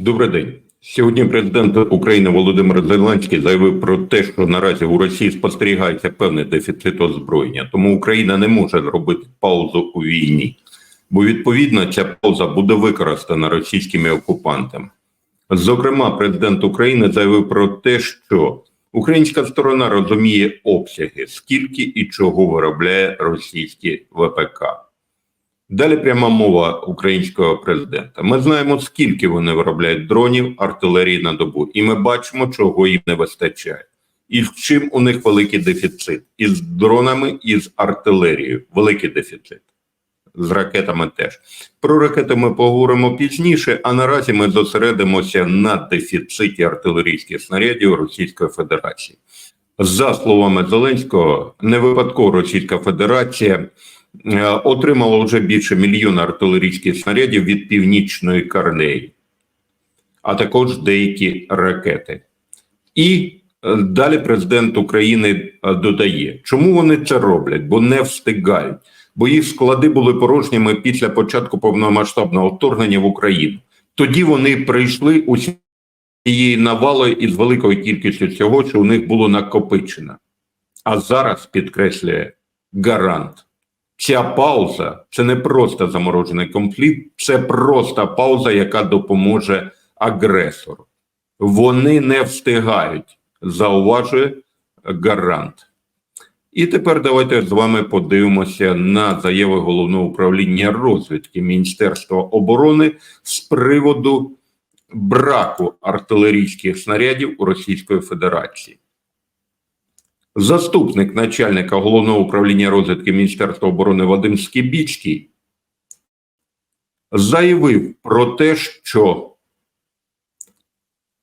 Добрий день. Сьогодні президент України Володимир Зеленський заявив про те, що наразі у Росії спостерігається певний дефіцит озброєння, тому Україна не може зробити паузу у війні, бо відповідно ця пауза буде використана російськими окупантами. Зокрема, президент України заявив про те, що українська сторона розуміє обсяги, скільки і чого виробляє російські ВПК. Далі пряма мова українського президента. Ми знаємо, скільки вони виробляють дронів, артилерії на добу, і ми бачимо, чого їм не вистачає. І з чим у них великий дефіцит. І з дронами, і з артилерією. Великий дефіцит. З ракетами теж. Про ракети ми поговоримо пізніше, а наразі ми зосередимося на дефіциті артилерійських снарядів Російської Федерації. За словами Зеленського, не випадково Російська Федерація е, отримала вже більше мільйона артилерійських снарядів від Північної Кореї, а також деякі ракети. І е, далі президент України е, додає, чому вони це роблять, бо не встигають, бо їх склади були порожніми після початку повномасштабного вторгнення в Україну. Тоді вони прийшли усі цієї навалою із великою кількістю цього, що у них було накопичено. А зараз підкреслює гарант. Ця пауза це не просто заморожений конфлікт, це просто пауза, яка допоможе агресору. Вони не встигають, зауважує гарант. І тепер давайте з вами подивимося на заяви головного управління розвідки Міністерства оборони з приводу браку артилерійських снарядів у Російської Федерації. Заступник начальника головного управління розвідки Міністерства оборони Вадим Скібіцький заявив про те, що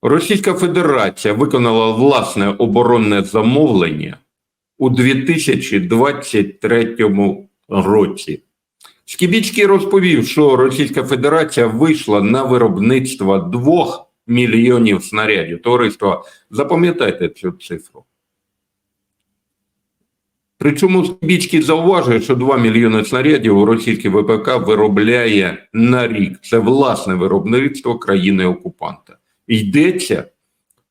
Російська Федерація виконала власне оборонне замовлення у 2023 році. Скібіцький розповів, що Російська Федерація вийшла на виробництво 2 мільйонів снарядів. Товариство, запам'ятайте цю цифру. Причому Скібіцький зауважує, що 2 мільйони снарядів у російський ВПК виробляє на рік. Це власне виробництво країни-окупанта. Йдеться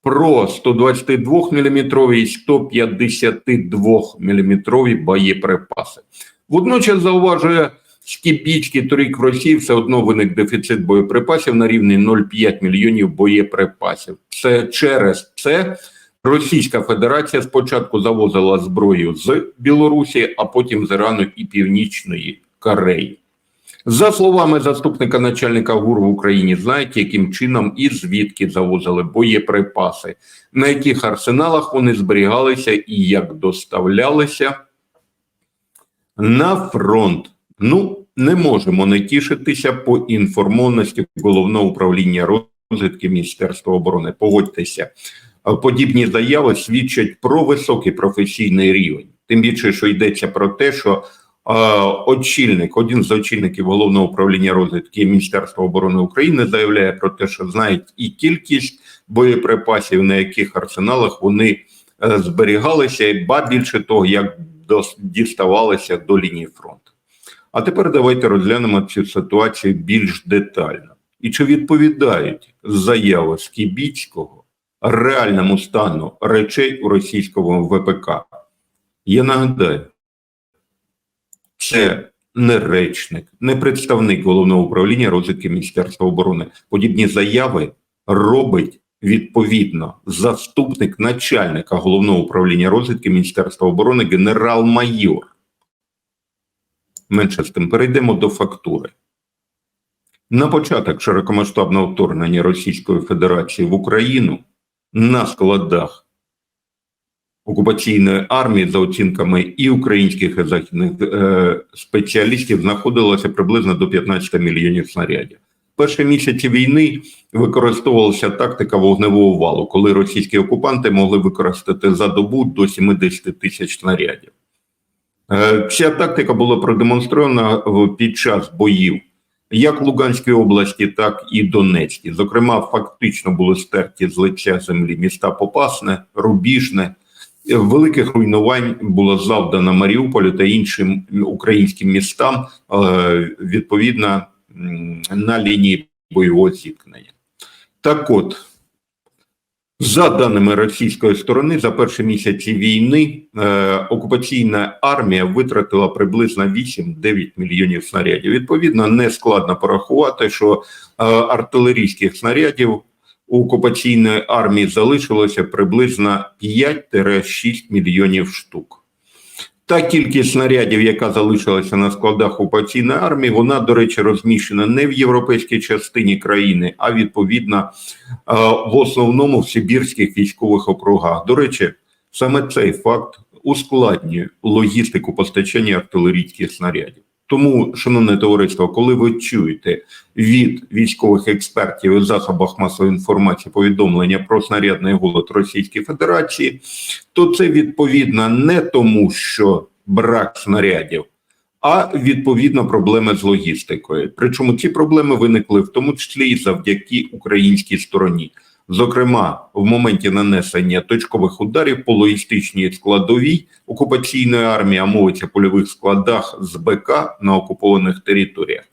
про 122 мм і 152 мм боєприпаси. Водночас зауважує Скіпічки торік в Росії все одно виник дефіцит боєприпасів на рівні 0,5 мільйонів боєприпасів. Це через це Російська Федерація спочатку завозила зброю з Білорусі, а потім з Ірану і Північної Кореї. За словами заступника начальника ГУР в Україні, знають, яким чином і звідки завозили боєприпаси, на яких арсеналах вони зберігалися і як доставлялися на фронт. Ну, не можемо не тішитися по інформованості головного управління розвідки Міністерства оборони. Погодьтеся, подібні заяви свідчать про високий професійний рівень. Тим більше, що йдеться про те, що очільник, один з очільників головного управління розвідки Міністерства оборони України заявляє про те, що знають і кількість боєприпасів, на яких арсеналах вони е, зберігалися, і ба більше того, як діставалися до лінії фронту. А тепер давайте розглянемо цю ситуацію більш детально. І чи відповідають заяви Скібіцького реальному стану речей у російському ВПК? Я нагадаю, це не речник, не представник головного управління розвідки Міністерства оборони. Подібні заяви робить відповідно заступник начальника головного управління розвідки Міністерства оборони генерал-майор. Менше з тим, перейдемо до фактури. На початок широкомасштабного вторгнення Російської Федерації в Україну на складах окупаційної армії, за оцінками і українських і західних е, спеціалістів, знаходилося приблизно до 15 мільйонів снарядів. Перші місяці війни використовувалася тактика вогневого валу, коли російські окупанти могли використати за добу до 70 тисяч снарядів. Е, ця тактика була продемонстрована під час боїв як Луганської області, так і Донецькій. Зокрема, фактично були стерті з лиця землі міста Попасне, Рубіжне. Великих руйнувань було завдано Маріуполю та іншим українським містам е, відповідно на лінії бойового зіткнення. Так от, за даними російської сторони, за перші місяці війни е, окупаційна армія витратила приблизно 8-9 мільйонів снарядів. Відповідно, не складно порахувати, що е, артилерійських снарядів у окупаційної армії залишилося приблизно 5-6 мільйонів штук. Та кількість снарядів, яка залишилася на складах окупаційної армії, вона, до речі, розміщена не в європейській частині країни, а відповідно е, в основному в Сибірських військових округах. До речі, саме цей факт ускладнює логістику постачання артилерійських снарядів. Тому, шановне товариство, коли ви чуєте від військових експертів і засобах масової інформації повідомлення про снарядний голод Російської Федерації, то це відповідно не тому, що брак снарядів, а відповідно проблеми з логістикою. Причому ці проблеми виникли в тому числі і завдяки українській стороні. Зокрема, в моменті нанесення точкових ударів по логістичній складовій окупаційної армії, а мовиться польових складах з БК на окупованих територіях.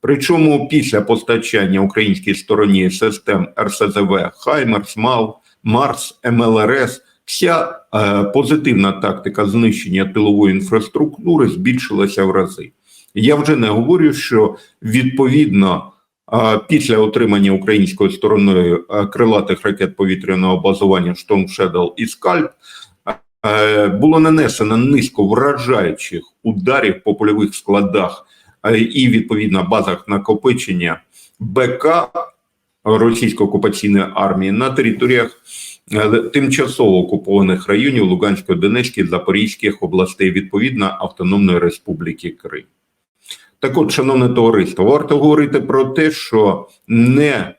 Причому після постачання українській стороні систем РСЗВ Хаймерс, МАЛ, Марс, МЛРС, вся е, позитивна тактика знищення тилової інфраструктури збільшилася в рази. Я вже не говорю, що відповідно після отримання українською стороною е, крилатих ракет повітряного базування Storm Shadow і Скальп е, було нанесено низку вражаючих ударів по польових складах е, і відповідно базах накопичення БК російської окупаційної армії на територіях тимчасово окупованих районів Луганської, Донецької, Запорізьких областей, відповідно Автономної Республіки Крим. Так от, шановне товариство, варто говорити про те, що не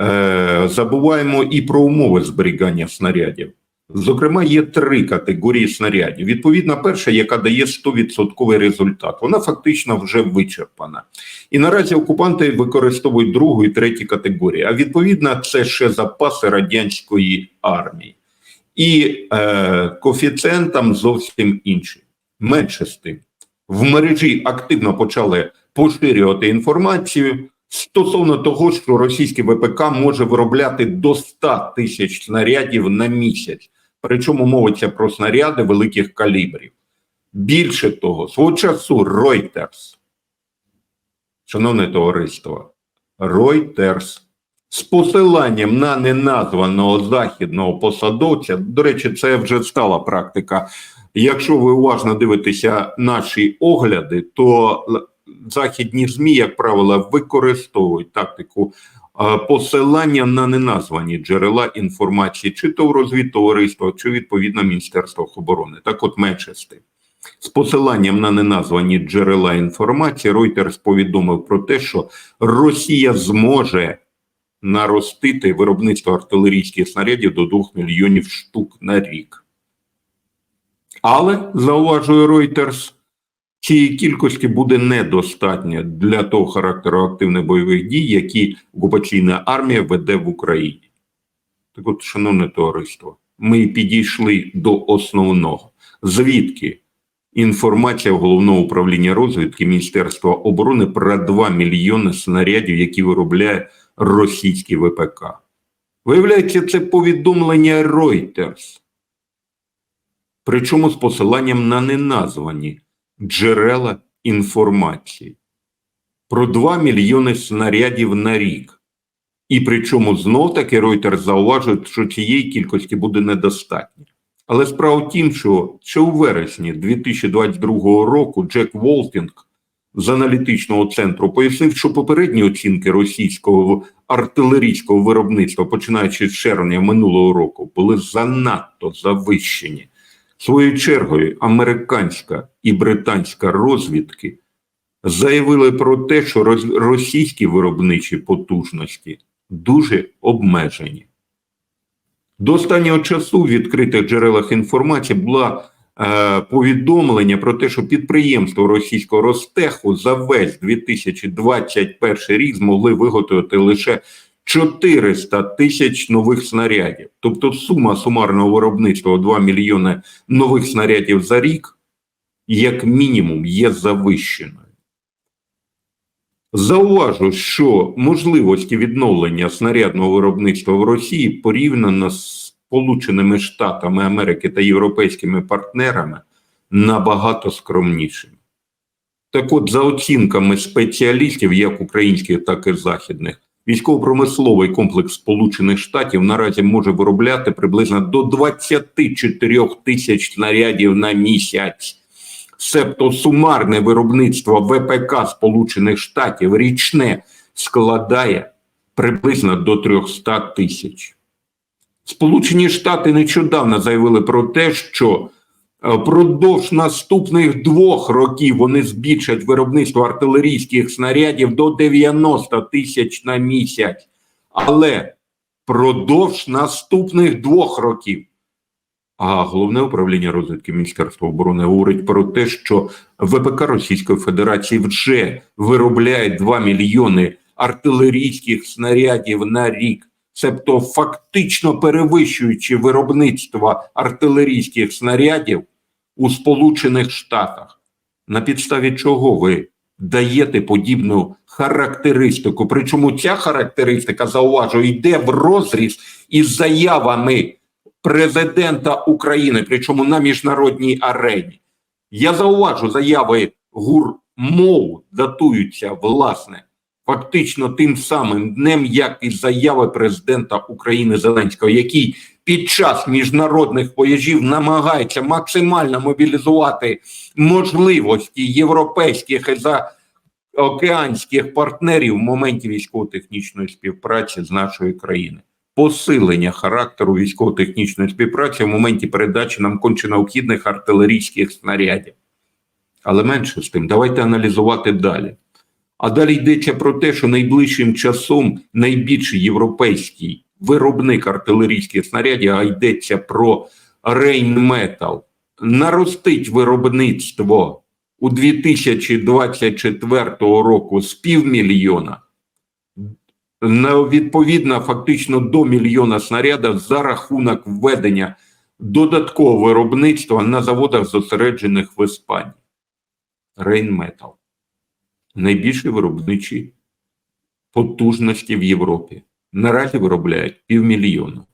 е, забуваємо і про умови зберігання снарядів. Зокрема, є три категорії снарядів. Відповідна перша, яка дає 100% результат, вона фактично вже вичерпана. І наразі окупанти використовують другу і третю категорії. А відповідно, це ще запаси радянської армії. І е, коефіцієнт зовсім інший. Менше з тим в мережі активно почали поширювати інформацію стосовно того, що російський ВПК може виробляти до 100 тисяч снарядів на місяць. Причому мовиться про снаряди великих калібрів. Більше того, свого часу Reuters, шановне товариство, Reuters з посиланням на неназваного західного посадовця, до речі, це вже стала практика Якщо ви уважно дивитеся наші огляди, то західні змі, як правило, використовують тактику посилання на неназвані джерела інформації, чи то в розвідтовариство, чи відповідно Міністерство оборони. Так, от з. З посиланням на неназвані джерела інформації Reuters повідомив про те, що Росія зможе наростити виробництво артилерійських снарядів до 2 мільйонів штук на рік. Але зауважує Reuters, цієї кількості буде недостатньо для того характеру активних бойових дій, які окупаційна армія веде в Україні. Так от, шановне товариство, ми підійшли до основного. Звідки інформація головного управління розвідки Міністерства оборони про 2 мільйони снарядів, які виробляє російський ВПК? Виявляється, це повідомлення Reuters причому з посиланням на неназвані джерела інформації про 2 мільйони снарядів на рік. І причому знов таки Reuters зауважує, що цієї кількості буде недостатньо. Але справа в тім, що ще у вересні 2022 року Джек Волтінг з аналітичного центру пояснив, що попередні оцінки російського артилерійського виробництва, починаючи з червня минулого року, були занадто завищені. Своєю чергою американська і британська розвідки заявили про те, що російські виробничі потужності дуже обмежені. До останнього часу в відкритих джерелах інформації була е, повідомлення про те, що підприємство російського Ростеху за весь 2021 рік змогли виготовити лише 400 тисяч нових снарядів. Тобто сума сумарного виробництва 2 мільйони нових снарядів за рік, як мінімум, є завищеною. Зауважу, що можливості відновлення снарядного виробництва в Росії порівняно з Сполученими Штатами Америки та європейськими партнерами набагато скромнішими. Так от, за оцінками спеціалістів, як українських, так і західних, військово-промисловий комплекс Сполучених Штатів наразі може виробляти приблизно до 24 тисяч снарядів на місяць. Себто сумарне виробництво ВПК Сполучених Штатів річне складає приблизно до 300 тисяч. Сполучені Штати нещодавно заявили про те, що продовж наступних двох років вони збільшать виробництво артилерійських снарядів до 90 тисяч на місяць. Але продовж наступних двох років. А головне управління розвідки Міністерства оборони говорить про те, що ВПК Російської Федерації вже виробляє 2 мільйони артилерійських снарядів на рік, себто фактично перевищуючи виробництво артилерійських снарядів у Сполучених Штатах. На підставі чого ви даєте подібну характеристику? Причому ця характеристика, зауважу, йде в розріз із заявами президента України, причому на міжнародній арені. Я зауважу, заяви гурмов датуються власне фактично тим самим днем, як і заяви президента України Зеленського, який під час міжнародних вояжів намагається максимально мобілізувати можливості європейських і заокеанських партнерів в моменті військово-технічної співпраці з нашою країною посилення характеру військово-технічної співпраці в моменті передачі нам конче необхідних артилерійських снарядів. Але менше з тим, давайте аналізувати далі. А далі йдеться про те, що найближчим часом найбільший європейський виробник артилерійських снарядів, а йдеться про Rheinmetall, наростить виробництво у 2024 року з півмільйона на відповідно фактично до мільйона снарядів за рахунок введення додаткового виробництва на заводах, зосереджених в Іспанії. Rheinmetall. Найбільші виробничі потужності в Європі. Наразі виробляють півмільйона.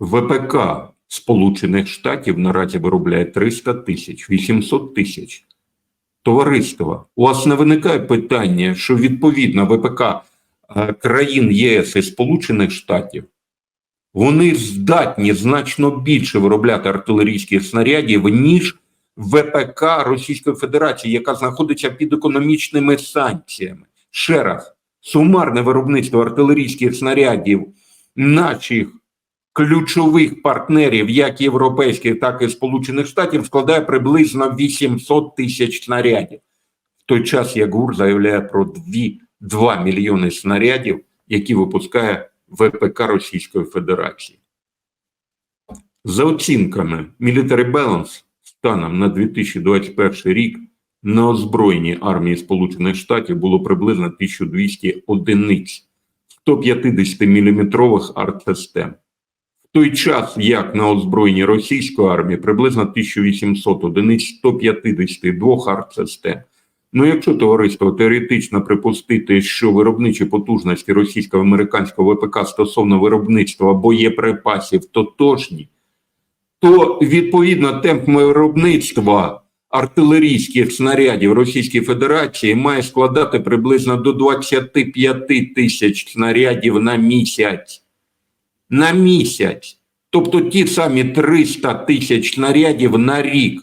ВПК Сполучених Штатів наразі виробляє 300 тисяч, 800 тисяч. Товариство, у вас не виникає питання, що відповідно ВПК е, країн ЄС і Сполучених Штатів вони здатні значно більше виробляти артилерійських снарядів, ніж ВПК Російської Федерації, яка знаходиться під економічними санкціями. Ще раз, сумарне виробництво артилерійських снарядів наших ключових партнерів, як європейських, так і Сполучених Штатів, складає приблизно 800 тисяч снарядів. В той час як ГУР заявляє про 2, 2 мільйони снарядів, які випускає ВПК Російської Федерації. За оцінками Military Balance станом на 2021 рік на озброєнні армії Сполучених Штатів було приблизно 1200 одиниць 150-мм артсистем той час, як на озброєнні російської армії, приблизно 1800 одиниць 152 артсистем. Ну, якщо товариство теоретично припустити, що виробничі потужності російсько-американського ВПК стосовно виробництва боєприпасів тотожні, то відповідно темп виробництва артилерійських снарядів Російської Федерації має складати приблизно до 25 тисяч снарядів на місяць на місяць, тобто ті самі 300 тисяч снарядів на рік.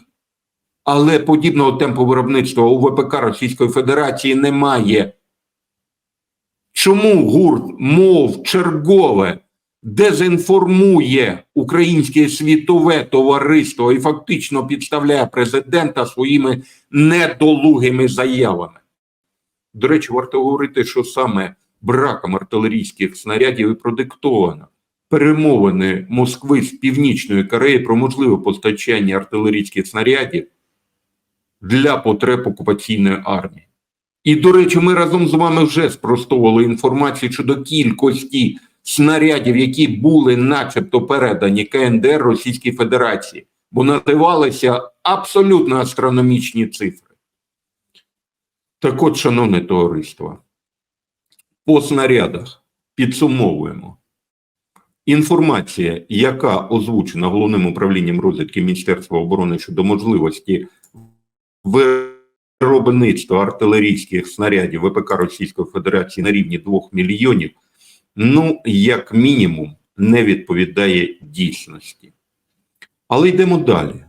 Але подібного темпу виробництва у ВПК Російської Федерації немає. Чому гурт мов чергове дезінформує українське світове товариство і фактично підставляє президента своїми недолугими заявами? До речі, варто говорити, що саме браком артилерійських снарядів і продиктовано перемовини Москви з Північної Кореї про можливе постачання артилерійських снарядів для потреб окупаційної армії. І, до речі, ми разом з вами вже спростовували інформацію щодо кількості снарядів, які були начебто передані КНДР Російській Федерації, бо називалися абсолютно астрономічні цифри. Так от, шановне товариство, по снарядах підсумовуємо. Інформація, яка озвучена головним управлінням розвідки Міністерства оборони щодо можливості виробництва артилерійських снарядів ВПК Російської Федерації на рівні 2 мільйонів, ну, як мінімум, не відповідає дійсності. Але йдемо далі.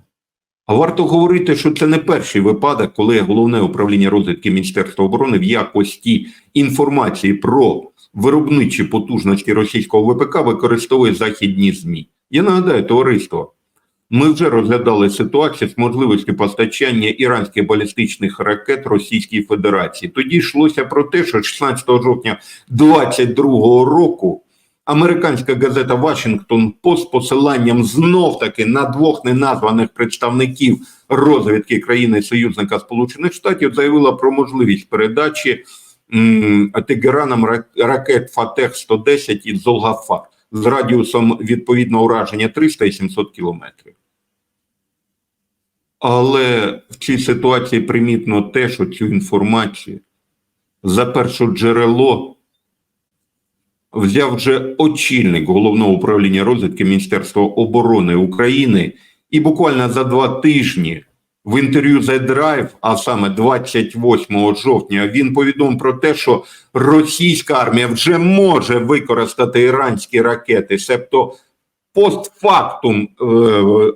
А варто говорити, що це не перший випадок, коли головне управління розвідки Міністерства оборони в якості інформації про виробничі потужності російського ВПК використовує західні ЗМІ. Я нагадаю, товариство, ми вже розглядали ситуацію з можливістю постачання іранських балістичних ракет Російській Федерації. Тоді йшлося про те, що 16 жовтня 2022 року американська газета Вашингтон Пост з посиланням знов таки на двох неназваних представників розвідки країни союзника Сполучених Штатів заявила про можливість передачі м, Тегераном ракет Фатех 110 і Золгафар з радіусом відповідного ураження 300 і 700 кілометрів. Але в цій ситуації примітно те, що цю інформацію за перше джерело взяв вже очільник головного управління розвідки Міністерства оборони України, і буквально за два тижні в інтерв'ю The Drive, а саме 28 жовтня, він повідомив про те, що російська армія вже може використати іранські ракети, себто постфактум е,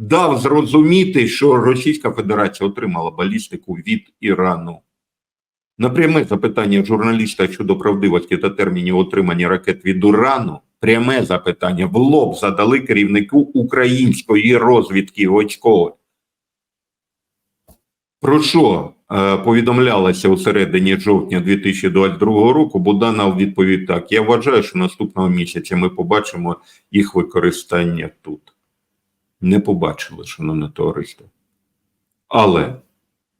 дав зрозуміти, що Російська Федерація отримала балістику від Ірану. На пряме запитання журналіста щодо правдивості та термінів отримання ракет від Урану, пряме запитання в лоб задали керівнику української розвідки військової. Про що е, повідомлялося у середині жовтня 2022 року, Буданов відповів так: я вважаю, що наступного місяця ми побачимо їх використання тут. Не побачили, шановне товариство. Але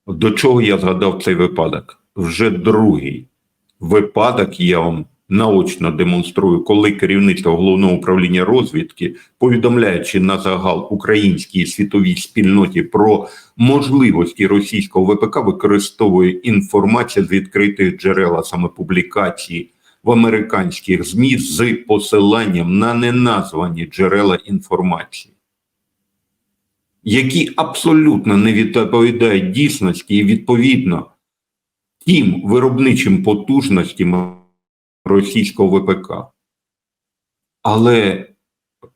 до чого я згадав цей випадок? Вже другий випадок я вам наочно демонструю, коли керівництво головного управління розвідки, повідомляючи на загал українській світовій спільноті про можливості російського ВПК, використовує інформацію з відкритих джерел, саме публікації в американських ЗМІ з посиланням на неназвані джерела інформації які абсолютно не відповідають дійсності і відповідно тим виробничим потужностям російського ВПК. Але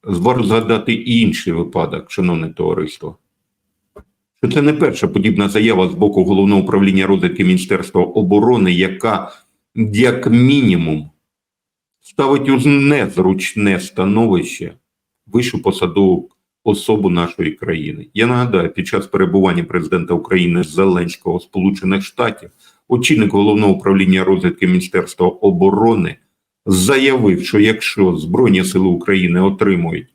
варто згадати і інший випадок, шановне товариство. Що це не перша подібна заява з боку головного управління розвідки Міністерства оборони, яка, як мінімум, ставить у незручне становище вищу посадову особу нашої країни. Я нагадаю, під час перебування президента України Зеленського Сполучених Штатів очільник головного управління розвідки Міністерства оборони заявив, що якщо Збройні Сили України отримують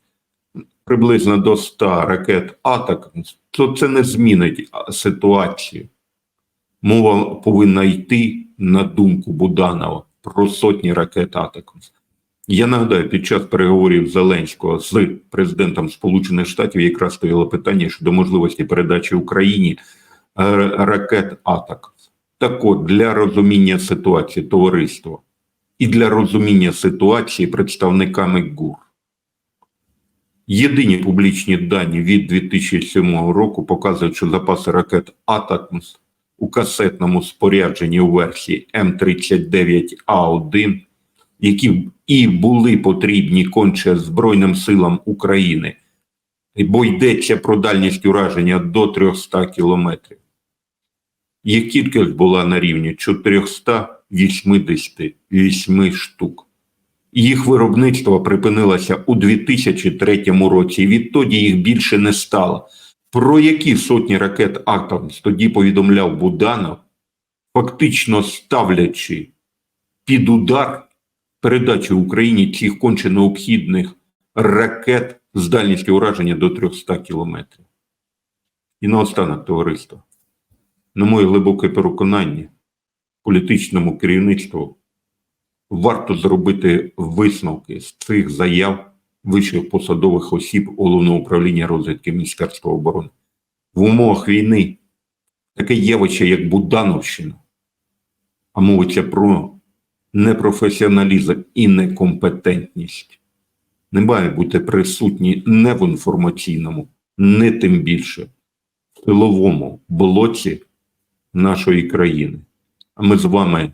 приблизно до 100 ракет атак, то це не змінить ситуацію. Мова повинна йти на думку Буданова про сотні ракет атак. Я нагадаю, під час переговорів Зеленського з президентом Сполучених Штатів якраз стояло питання щодо можливості передачі Україні е, ракет атак. Так от, для розуміння ситуації товариства і для розуміння ситуації представниками ГУР. Єдині публічні дані від 2007 року показують, що запаси ракет «Атакмс» у касетному спорядженні у версії М39А1 які і були потрібні конче Збройним силам України, бо йдеться про дальність ураження до 300 кілометрів. Їх кількість була на рівні 488 штук. Їх виробництво припинилося у 2003 році, і відтоді їх більше не стало. Про які сотні ракет «Атомс» тоді повідомляв Буданов, фактично ставлячи під удар передачі Україні цих конче необхідних ракет з дальністю ураження до 300 кілометрів. І наостанок, товариство, на моє глибоке переконання, політичному керівництву варто зробити висновки з цих заяв вищих посадових осіб головного управління розвідки Міністерства оборони. В умовах війни таке явище, як Будановщина, а мовиться про непрофесіоналізм і некомпетентність. Не має бути присутні не в інформаційному, не тим більше в тиловому блоці нашої країни. А ми з вами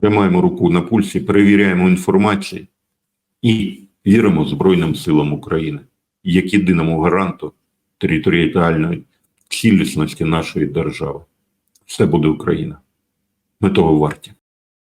тримаємо руку на пульсі, перевіряємо інформацію і віримо Збройним силам України як єдиному гаранту територіальної цілісності нашої держави. Все буде Україна. Ми того варті.